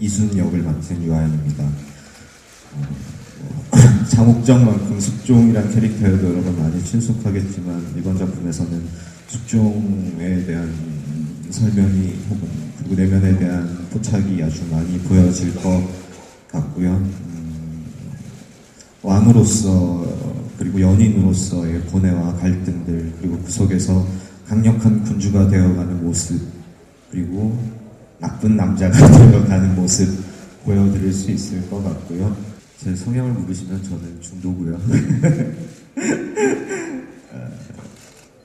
이순 역을 맡은 유아인입니다. 어, 뭐, 장옥정만큼 숙종이란 캐릭터에도 여러분 많이 친숙하겠지만 이번 작품에서는 숙종에 대한 설명이 혹은 그리고 내면에 대한 포착이 아주 많이 보여질 것 같고요. 음, 왕으로서 그리고 연인으로서의 고뇌와 갈등들 그리고 그 속에서 강력한 군주가 되어가는 모습 그리고 나쁜 남자가 되어가는 모습 보여드릴 수 있을 것 같고요. 제 성향을 물으시면 저는 중도고요. 어,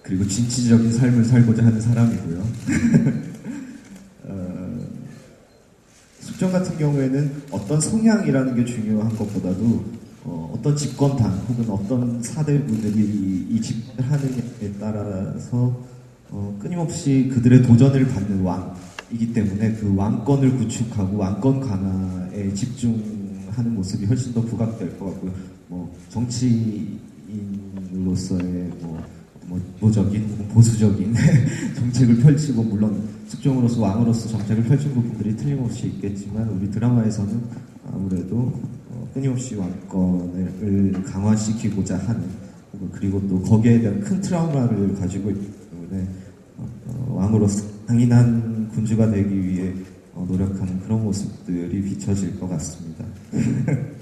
그리고 진취적인 삶을 살고자 하는 사람이고요. 어, 숙정 같은 경우에는 어떤 성향이라는 게 중요한 것보다도 어, 떤 집권당 혹은 어떤 사대부들이 이, 이 집권을 하느냐에 따라서 어, 끊임없이 그들의 도전을 받는 왕 이기 때문에 그 왕권을 구축하고 왕권 강화에 집중하는 모습이 훨씬 더 부각될 것 같고요. 뭐 정치인으로서의 뭐, 뭐 모적인 혹은 보수적인 정책을 펼치고 물론 숙종으로서 왕으로서 정책을 펼친 부분들이 틀림없이 있겠지만 우리 드라마에서는 아무래도 어, 끊임없이 왕권을 강화시키고자 하는 그리고 또 거기에 대한 큰 트라우마를 가지고 있기 때문에 어, 어, 왕으로서 강인한 군주가 되기 위해 어, 노력하는 그런 모습들이 비춰질 것 같습니다.